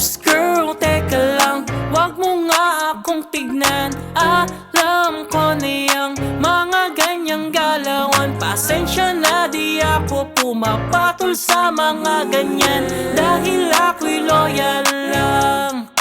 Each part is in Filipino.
Oops girl, teka lang. Wag mo nga akong tignan. Alam ko na mga ganyang galawan. Pasensya na di ako pumapatol sa mga ganyan. Dahil ako'y loyal lang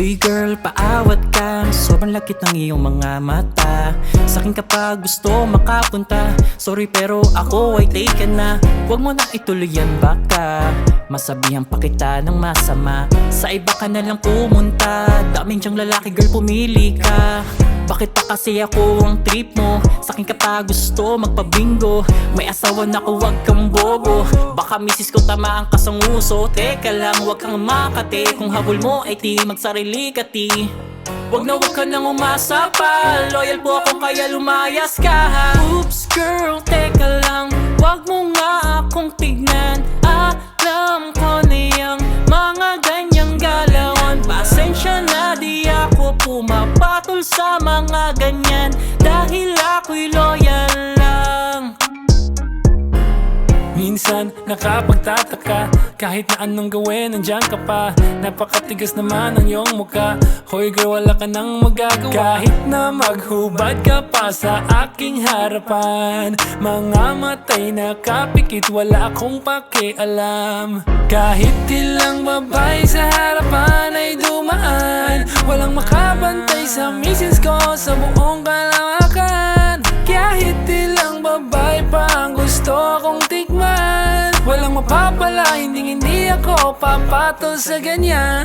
Uy girl, paawat ka. Sobrang lakit ng iyong mga mata. Sa akin kapag gusto makapunta. Sorry pero ako ay taken na. Huwag mo na ituloy yan baka Masabihan pa kita ng masama. Sa iba ka na lang pumunta. Daming diyang lalaki girl pumili ka bakit pa kasi ako ang trip mo? Sa akin ka pa gusto magpabingo? May asawa na ko wag kang bobo. Baka misis ko tamaan ka sa nguso Teka lang wag kang makati. Kung habol mo ay di magsarili ka ti Wag na wag ka nang umasa pa. Loyal po ako kaya lumayas ka Oops girl teka lang. Wag mo pumapatol sa mga ganyan. Dahil ako'y loyal Minsan nakapagtataka Kahit na anong gawin nandiyan ka pa. Napakatigas naman ang iyong muka. Hoy girl wala ka nang magagawa. Kahit na maghubad ka pa sa aking harapan Mga matay na kapikit wala akong pakialam. Kahit ilang babae sa harapan ay dumaan Walang makabantay sa misis ko sa buong kalawakan. Kahit ilang babae pa ang gusto kong tikman Walang mapapala, hindi hindi ako papatol sa ganyan.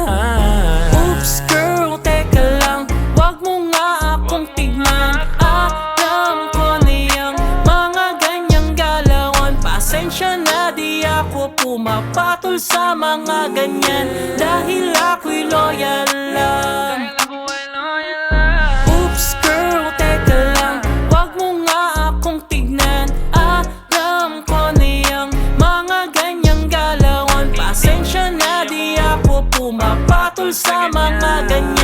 Oops girl, teka lang. Wag mo nga akong tignan. Alam ko na mga ganyang galawan. Pasensya na di ako pumapatol sa mga ganyan. Dahil ako'y loyal lang sa mga ganyan